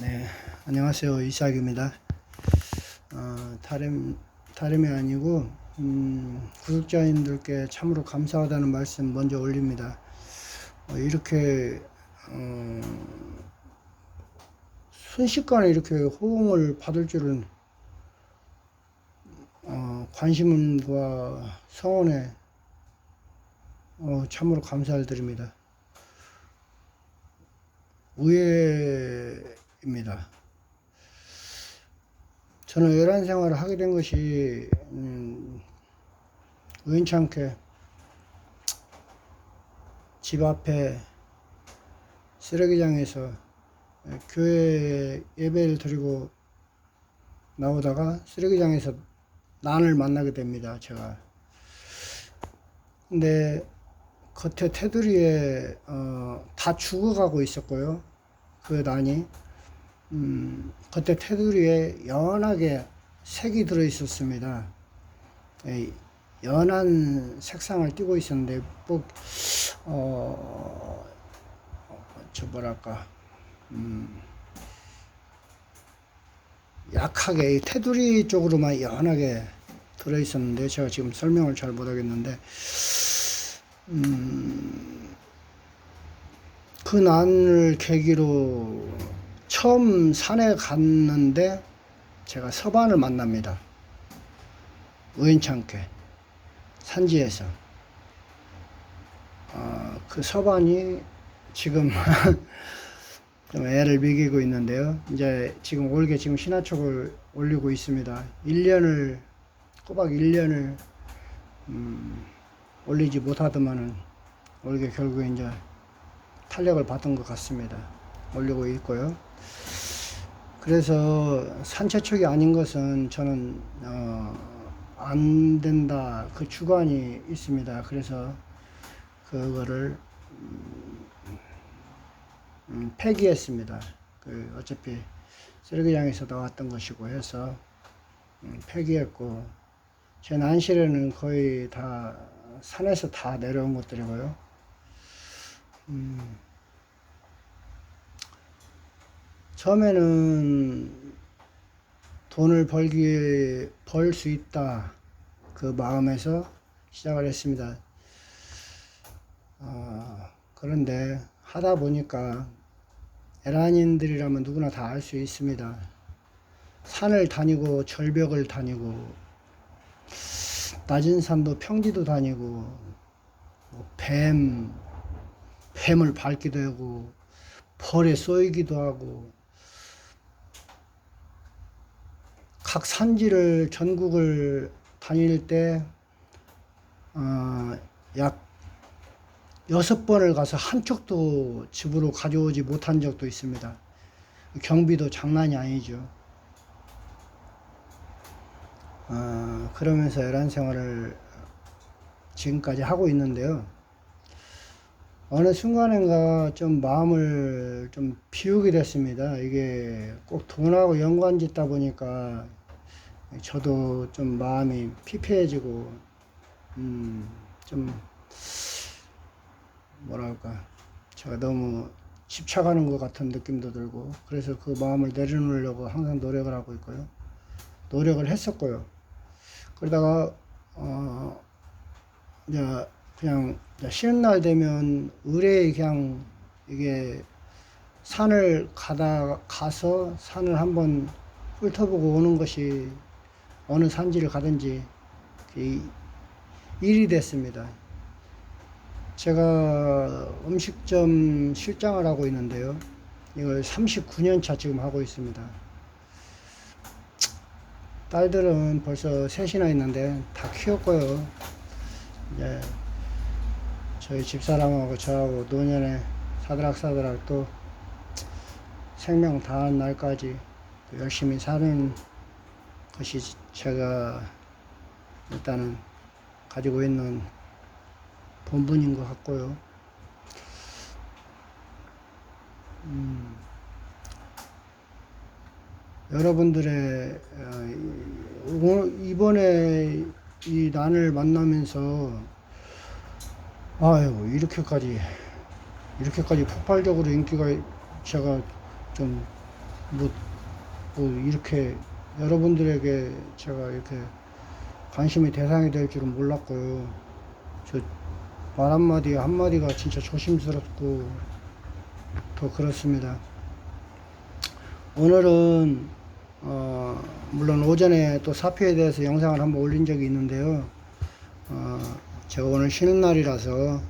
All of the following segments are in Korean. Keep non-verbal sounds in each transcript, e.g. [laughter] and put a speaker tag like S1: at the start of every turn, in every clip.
S1: 네, 안녕하세요. 이삭입니다. 어, 다름, 다름이 아니고, 음, 구독자님들께 참으로 감사하다는 말씀 먼저 올립니다. 어, 이렇게, 어, 순식간에 이렇게 호응을 받을 줄은, 어, 관심과 성원에, 어, 참으로 감사를 드립니다. 의외 입니다. 저는 외란 생활을 하게 된 것이 음, 우연찮게 집 앞에 쓰레기장에서 교회 예배를 드리고 나오다가 쓰레기장에서 난을 만나게 됩니다. 제가. 근데 겉에 테두리에 어, 다 죽어가고 있었고요. 그 난이 음, 겉에 테두리에 연하게 색이 들어 있었습니다. 예, 연한 색상을 띠고 있었는데 뭐, 어, 저 뭐랄까, 음, 약하게 이 테두리 쪽으로만 연하게 들어 있었는데 제가 지금 설명을 잘 못하겠는데 음, 그 난을 계기로 처음 산에 갔는데 제가 서반을 만납니다. 우연찮게 산지에서 어, 그 서반이 지금 [laughs] 좀 애를 먹이고 있는데요. 이제 지금 올게 지금 신화촉을 올리고 있습니다. 1년을 꼬박 1년을 음, 올리지 못하더만은 올게 결국 이제 탄력을 받은 것 같습니다. 올리고 있고요. 그래서 산채촉이 아닌 것은 저는 어, 안 된다 그 주관이 있습니다. 그래서 그거를 음, 음, 폐기했습니다. 그 어차피 쓰레기장에서 나왔던 것이고 해서 음, 폐기했고 제 난실에는 거의 다 산에서 다 내려온 것들이고요. 음, 처음에는 돈을 벌기 벌 수 있다 그 마음에서 시작을 했습니다. 어, 그런데 하다 보니까 에란인들이라면 누구나 다 알 수 있습니다. 산을 다니고 절벽을 다니고 낮은 산도 평지도 다니고 뭐뱀 뱀을 밟기도 하고 벌에 쏘이기도 하고 각 산지를 전국을 다닐 때, 어, 약 여섯 번을 가서 한 척도 집으로 가져오지 못한 적도 있습니다. 경비도 장난이 아니죠. 어, 그러면서 애란 생활을 지금까지 하고 있는데요. 어느 순간인가 좀 마음을 좀 비우게 됐습니다. 이게 꼭 돈하고 연관 짓다 보니까 저도 좀 마음이 피폐해지고, 음, 좀, 뭐랄까, 제가 너무 집착하는 것 같은 느낌도 들고, 그래서 그 마음을 내려놓으려고 항상 노력을 하고 있고요. 노력을 했었고요. 그러다가, 어, 이제 그냥 쉬는 날 되면 의뢰에 그냥 이게 산을 가다 가서 산을 한번 훑어보고 오는 것이 어느 산지를 가든지 일이 됐습니다. 제가 음식점 실장을 하고 있는데요. 이걸 39년 차 지금 하고 있습니다. 딸들은 벌써 셋이나 있는데 다 키웠고요. 이제 저희 집사람하고 저하고 노년에 사드락사드락 또 생명 다한 날까지 열심히 사는 것이 제가 일단은 가지고 있는 본분인 것 같고요. 음, 여러분들의 어, 이번에 이 난을 만나면서 아유 이렇게까지 이렇게까지 폭발적으로 인기가 제가 좀 뭐, 뭐 이렇게 여러분들에게 제가 이렇게 관심의 대상이 될 줄은 몰랐고요. 저 말 한마디 한마디가 진짜 조심스럽고 더 그렇습니다. 오늘은 어, 물론 오전에 또 사표에 대해서 영상을 한번 올린 적이 있는데요. 어, 제가 오늘 쉬는 날이라서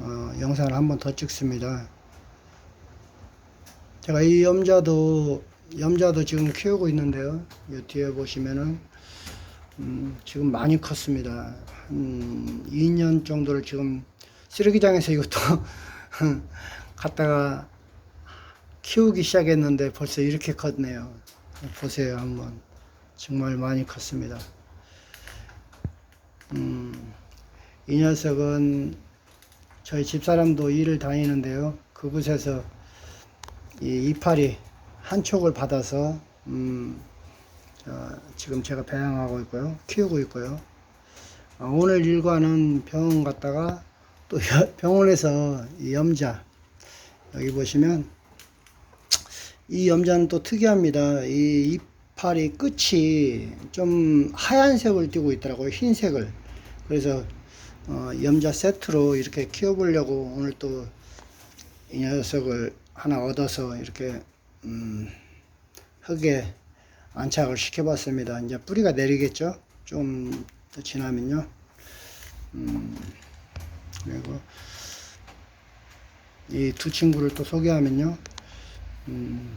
S1: 어, 영상을 한번 더 찍습니다. 제가 이 염자도 염자도 지금 키우고 있는데요. 이 뒤에 보시면은 음, 지금 많이 컸습니다. 한 2년 정도를 지금 쓰레기장에서 이것도 [laughs] 갖다가 키우기 시작했는데 벌써 이렇게 컸네요. 보세요, 한번. 정말 많이 컸습니다. 음, 이 녀석은 저희 집사람도 일을 다니는데요. 그곳에서 이 이파리 한 촉을 받아서 음, 어, 지금 제가 배양하고 있고요. 키우고 있고요. 어, 오늘 일과는 병원 갔다가 또 여- [laughs] 병원에서 이 염자 여기 보시면 이 염자는 또 특이합니다. 이 이파리 끝이 좀 하얀색을 띠고 있더라고요. 흰색을. 그래서 어, 염자 세트로 이렇게 키워보려고 오늘 또 이 녀석을 하나 얻어서 이렇게 음, 흙에 안착을 시켜봤습니다. 이제 뿌리가 내리겠죠? 좀 더 지나면요. 음, 그리고 이 두 친구를 또 소개하면요. 음,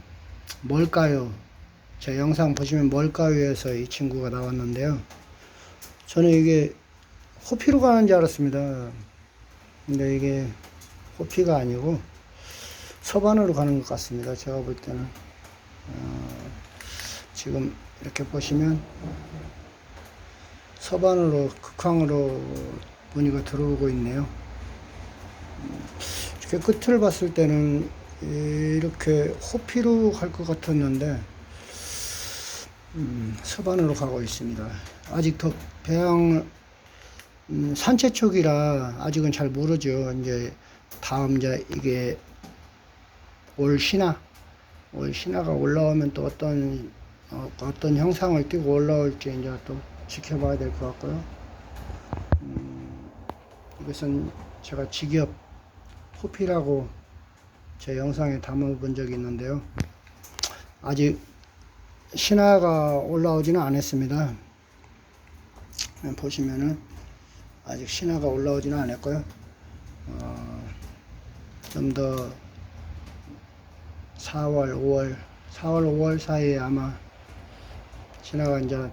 S1: 뭘까요? 제 영상 보시면 뭘까요에서 이 친구가 나왔는데요. 저는 이게 호피로 가는 줄 알았습니다. 근데 이게 호피가 아니고 서반으로 가는 것 같습니다. 제가 볼 때는. 어, 지금 이렇게 보시면 서반으로 극황으로 무늬가 들어오고 있네요. 음, 이렇게 끝을 봤을 때는 이렇게 호피로 갈 것 같았는데 음, 서반으로 가고 있습니다. 아직 더 배양 음, 산채 쪽이라 아직은 잘 모르죠. 이제 다음 이제 이게 올 신화 올 신화가 올라오면 또 어떤 어, 어떤 형상을 띠고 올라올지 이제 또 지켜봐야 될 것 같고요. 음, 이것은 제가 직엽 호피라고 제 영상에 담아본 적이 있는데요. 아직 신화가 올라오지는 않았습니다. 보시면은 아직 신화가 올라오지는 않았고요. 어, 좀더 4월, 5월, 4월, 5월 사이에 아마 신화가 이제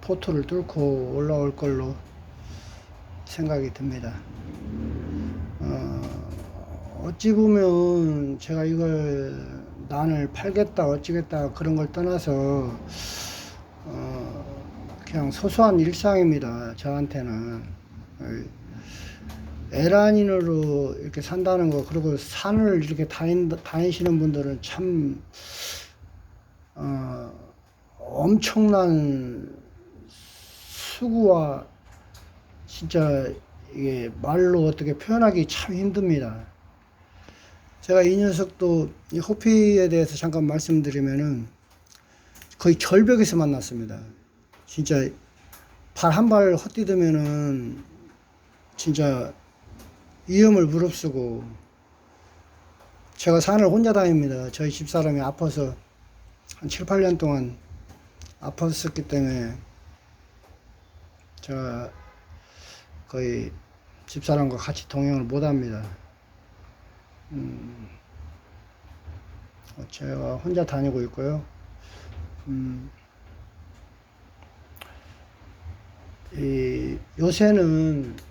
S1: 포토를 뚫고 올라올 걸로 생각이 듭니다. 어, 어찌 보면 제가 이걸 난을 팔겠다 어찌겠다 그런 걸 떠나서 어, 그냥 소소한 일상입니다. 저한테는 에란인으로 이렇게 산다는 거 그리고 산을 이렇게 다닌, 다니시는 분들은 참 어, 엄청난 수고와 진짜 이게 말로 어떻게 표현하기 참 힘듭니다. 제가 이 녀석도 이 호피에 대해서 잠깐 말씀드리면은 거의 절벽에서 만났습니다. 진짜 발 한 발 헛디디면은 진짜 위험을 무릅쓰고 제가 산을 혼자 다닙니다. 저희 집사람이 아파서 한 7, 8년 동안 아팠었기 때문에 제가 거의 집사람과 같이 동행을 못 합니다. 음, 어, 제가 혼자 다니고 있고요. 음, 이, 요새는, 어,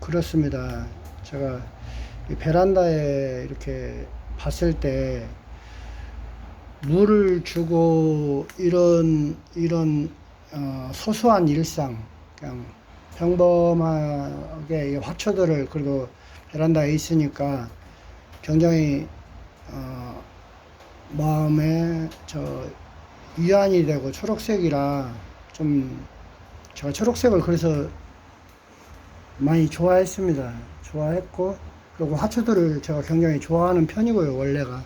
S1: 그렇습니다. 제가 이 베란다에 이렇게 봤을 때, 물을 주고 이런 이런 어, 소소한 일상 그냥 평범하게 이 화초들을 그리고 베란다에 있으니까 굉장히 어, 마음에 저 위안이 되고 초록색이라 좀 제가 초록색을 그래서 많이 좋아했습니다. 좋아했고 그리고 하초들을 제가 굉장히 좋아하는 편이고요, 원래가.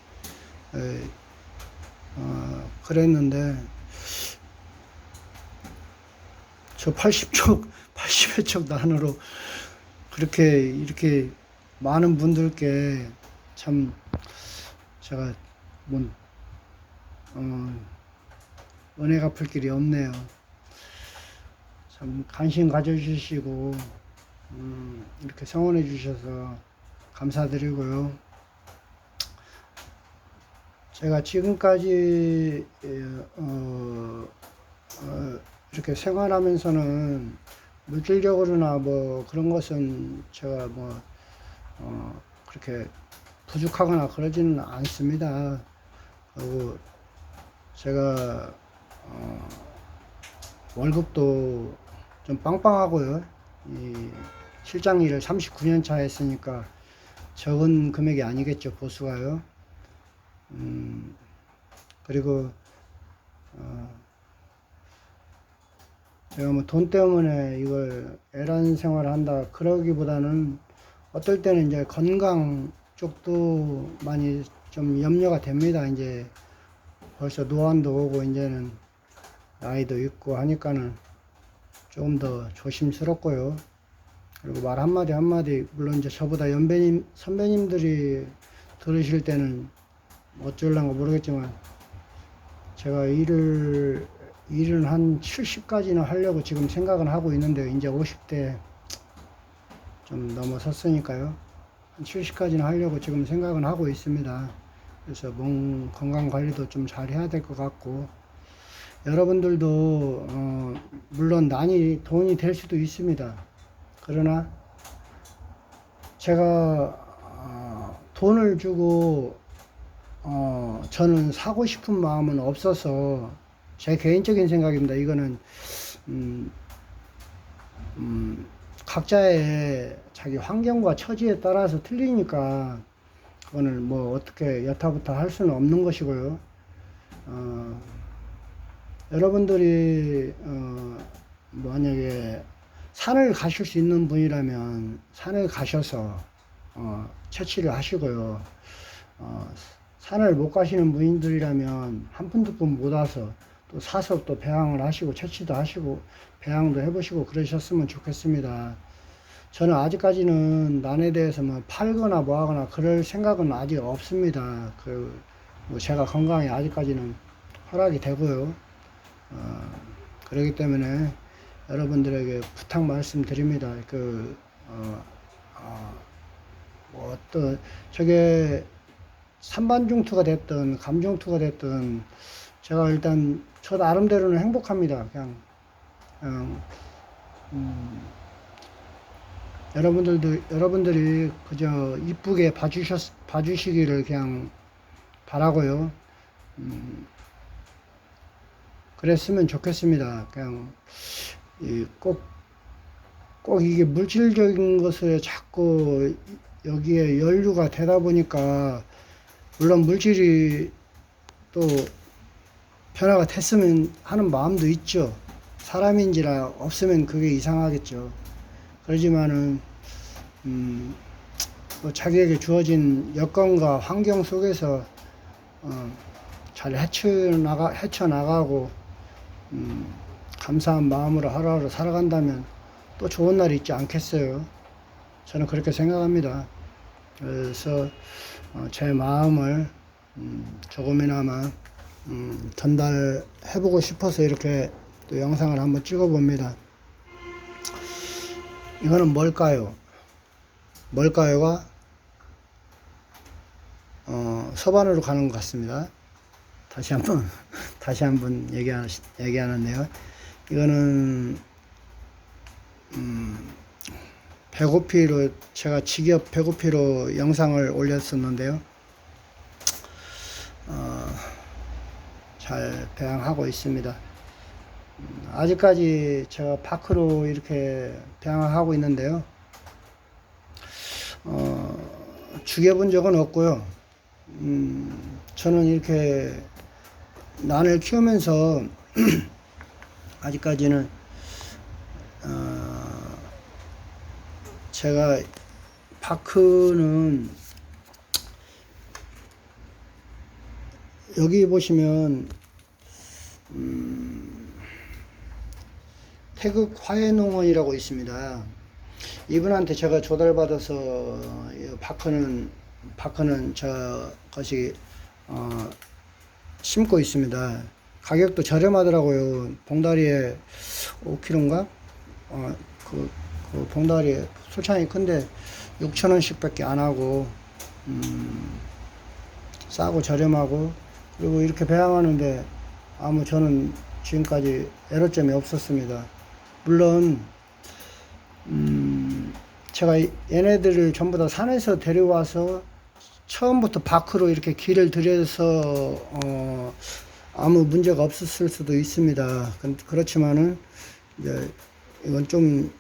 S1: 에, 어, 그랬는데, 저 80쪽, 80여 쪽 [laughs] 난으로 그렇게, 이렇게 많은 분들께 참, 제가, 뭐, 어, 은혜 갚을 길이 없네요. 참, 관심 가져주시고, 음, 이렇게 성원해 주셔서 감사드리고요. 제가 지금까지 예, 어, 어, 이렇게 생활하면서는 물질적으로나 뭐 그런 것은 제가 뭐 어, 그렇게 부족하거나 그러지는 않습니다. 그리고 제가 어, 월급도 좀 빵빵하고요. 이 실장 일을 39년 차 했으니까 적은 금액이 아니겠죠, 보수가요. 음, 그리고, 어, 제가 뭐 돈 때문에 이걸 애란 생활을 한다, 그러기보다는 어떨 때는 이제 건강 쪽도 많이 좀 염려가 됩니다. 이제 벌써 노안도 오고, 이제는 나이도 있고 하니까는 조금 더 조심스럽고요. 그리고 말 한마디 한마디, 물론 이제 저보다 연배님, 선배님들이 들으실 때는 어쩔란가 모르겠지만, 제가 일을, 일은 한 70까지는 하려고 지금 생각은 하고 있는데, 이제 50대 좀 넘어섰으니까요. 한 70까지는 하려고 지금 생각은 하고 있습니다. 그래서 몸 건강 관리도 좀 잘 해야 될 것 같고, 여러분들도 어, 물론 많이 돈이 될 수도 있습니다. 그러나 제가 어, 돈을 주고 어, 저는 사고 싶은 마음은 없어서 제 개인적인 생각입니다. 이거는 음, 음, 각자의 자기 환경과 처지에 따라서 틀리니까 그거는 뭐 어떻게 여타부터 할 수는 없는 것이고요. 어, 여러분들이 어, 만약에 산을 가실 수 있는 분이라면 산을 가셔서 어, 채취를 하시고요. 어, 산을 못 가시는 분들이라면 한 푼 두 푼 못 와서 또 사서 또 배양을 하시고 채취도 하시고 배양도 해보시고 그러셨으면 좋겠습니다. 저는 아직까지는 난에 대해서 뭐 팔거나 뭐 하거나 그럴 생각은 아직 없습니다. 그, 뭐 제가 건강이 아직까지는 허락이 되고요. 어, 그렇기 때문에 여러분들에게 부탁 말씀드립니다. 그, 어, 어, 뭐 어떤, 저게 산반중투가 됐든, 감중투가 됐든, 제가 일단 저 나름대로는 행복합니다. 그냥, 그냥 음, 여러분들도, 여러분들이 그저 이쁘게 봐주셨, 봐주시기를 그냥 바라고요. 음, 그랬으면 좋겠습니다. 그냥 이 꼭, 꼭 이게 물질적인 것을 자꾸 여기에 연루가 되다 보니까 물론 물질이 또 변화가 됐으면 하는 마음도 있죠. 사람인지라 없으면 그게 이상하겠죠. 그러지만은 음, 뭐 자기에게 주어진 여건과 환경 속에서 어, 잘 헤쳐나가 헤쳐나가고 음, 감사한 마음으로 하루하루 살아간다면 또 좋은 날이 있지 않겠어요. 저는 그렇게 생각합니다. 그래서 어, 제 마음을 음, 조금이나마 음, 전달해보고 싶어서 이렇게 또 영상을 한번 찍어봅니다. 이거는 뭘까요? 뭘까요가 어, 서반으로 가는 것 같습니다. 다시 한번 [laughs] 다시 한번 얘기하, 얘기하는데요. 이거는 음, 배고피로 제가 직업 배고피로 영상을 올렸었는데요. 어, 잘 배양하고 있습니다. 음, 아직까지 제가 파크로 이렇게 배양을 하고 있는데요. 어, 죽여본 적은 없고요. 음, 저는 이렇게 난을 키우면서 [clears throat] 아직까지는 어, 제가 바크는 여기 보시면 음, 태극 화해농원이라고 있습니다. 이분한테 제가 조달받아서 이 바크는 바크는 저 것이 어, 심고 있습니다. 가격도 저렴하더라고요. 봉다리에 5kg인가? 어, 그, 그 봉다리에 소창이 큰데 6천원씩 밖에 안 하고, 음, 싸고 저렴하고, 그리고 이렇게 배양하는데 아무 저는 지금까지 애로점이 없었습니다. 물론, 음, 제가 이- 얘네들을 전부 다 산에서 데려와서 처음부터 밖으로 이렇게 길을 들여서 어, 아무 문제가 없었을 수도 있습니다. 근- 그렇지만은 이제 이건 좀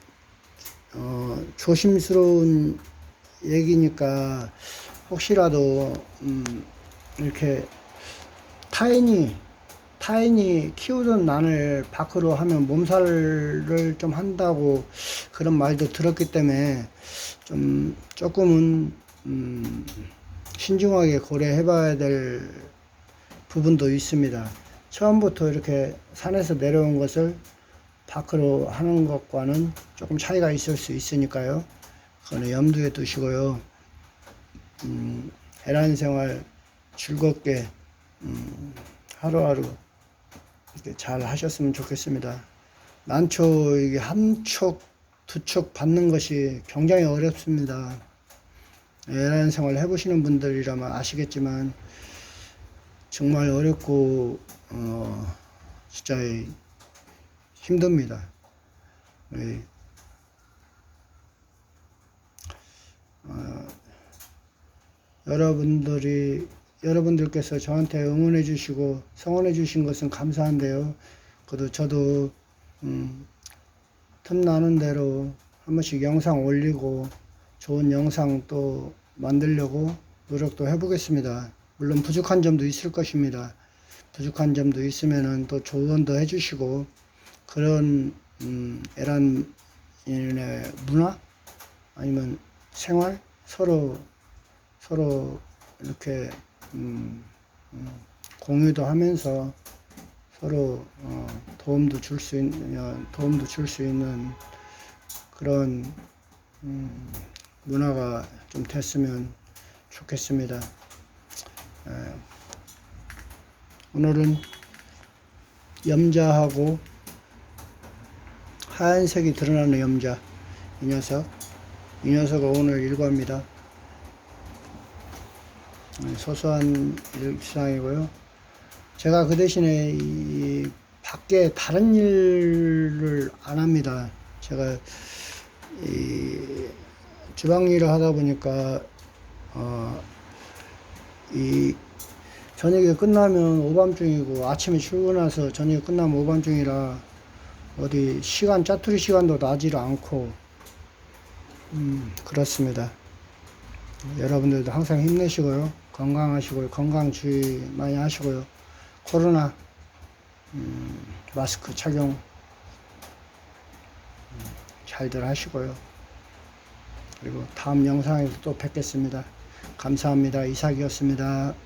S1: 어, 조심스러운 얘기니까 혹시라도 음, 이렇게 타인이 타인이 키우던 난을 밖으로 하면 몸살을 좀 한다고 그런 말도 들었기 때문에 좀 조금은 음, 신중하게 고려해 봐야 될 부분도 있습니다. 처음부터 이렇게 산에서 내려온 것을 밖으로 하는 것과는 조금 차이가 있을 수 있으니까요. 그거는 염두에 두시고요. 음, 해란 생활 즐겁게 음, 하루하루 이렇게 잘 하셨으면 좋겠습니다. 난초 이게 한 촉, 두촉 받는 것이 굉장히 어렵습니다. 애란 생활 해보시는 분들이라면 아시겠지만 정말 어렵고 어, 진짜 힘듭니다. 예. 어, 여러분들이 여러분들께서 저한테 응원해 주시고 성원해 주신 것은 감사한데요. 그래도 저도 음, 틈나는 대로 한 번씩 영상 올리고 좋은 영상 또 만들려고 노력도 해보겠습니다. 물론 부족한 점도 있을 것입니다. 부족한 점도 있으면은 또 조언도 해주시고 그런 음, 에란인의 문화 아니면 생활 서로 서로 이렇게 음, 음, 공유도 하면서 서로 어, 도움도 줄 수 있는 어, 도움도 줄 수 있는 그런 음, 문화가 좀 됐으면 좋겠습니다. 에, 오늘은 염자하고 하얀색이 드러나는 염자 이 녀석 이 녀석을 오늘 일과입니다. 네, 소소한 일상이고요. 제가 그 대신에 이 밖에 다른 일을 안 합니다. 제가 이 주방 일을 하다 보니까 어, 이 저녁에 끝나면 오밤중이고 아침에 출근해서 저녁에 끝나면 오밤중이라 어디 시간 짜투리 시간도 나지를 않고 음, 그렇습니다. 여러분들도 항상 힘내시고요. 건강하시고요. 건강 주의 많이 하시고요. 코로나 음, 마스크 착용 음, 잘들 하시고요. 그리고 다음 영상에서 또 뵙겠습니다. 감사합니다. 이삭이었습니다.